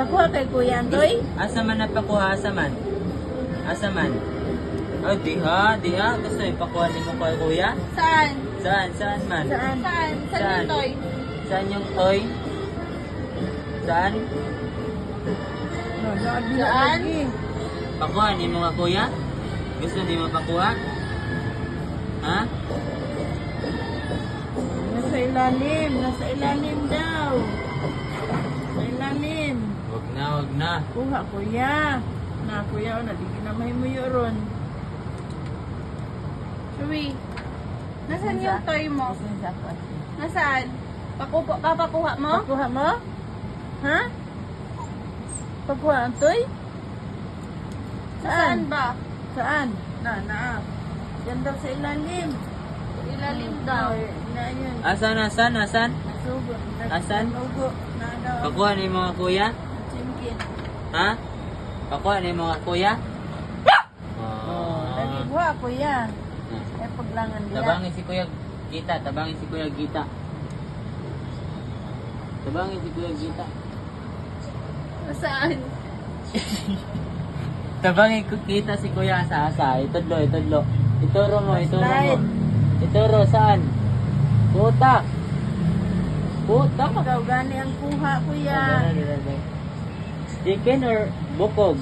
Pakuha kay Kuya Antoy. Asa man napakuha, asa man? Asa man? Oh, diha, diha. Gusto ipakuha ni mo kay kuya? Saan? Saan, saan man? Saan? Saan? Saan Saan? yung toy? Saan yung toy? Saan? Saan? lagi. Pakuha ni mo nga kuya? Gusto ni mo pakuha? Ha? Nasa ilalim. Nasa ilalim daw. Na. Kuha, Kuya. Na, Kuya, o, naligi na mahimuyo ron. Chewy. Nasaan yung toy mo? Nasaan? Pakupo, papakuha mo? Pakuha mo? Ha? Pakuha, Antoy? Nasaan ba? Saan? Na, na. Yan daw sa ilalim. Ilalim daw. Ay, Na, yun. Asan, asan, asan? Nasugo. Asan? Nasugo. Na daw. Pakuha ni mo nga kuya? Ha? Pakuha ni mo nga kuya? Oh, Ah. lagi buha, Kuya. Eh, paglangan nila. Tabangin si Kuya Gita, tabangin si Kuya Gita. Tabangin si Kuya Gita. Nasaan? Tabangin ko kita si Kuya sa asa. Itudlo, itudlo. Ituro mo, ituro mo. Slide. Ituro saan? Puta. Puta. Ikaw gani ang kuha, Kuya. Chicken or bukog?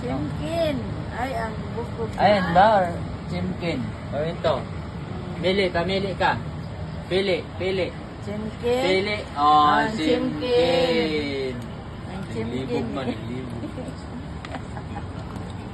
Simkin. Ay, ang bukog. Ayan ba or chimkin? Or ito? Pili, pamili ka. Pili, pili. Simkin. Pili. Oh, Ah, chimkin. chimkin. Ang Naglibog simkin. man, naglibog.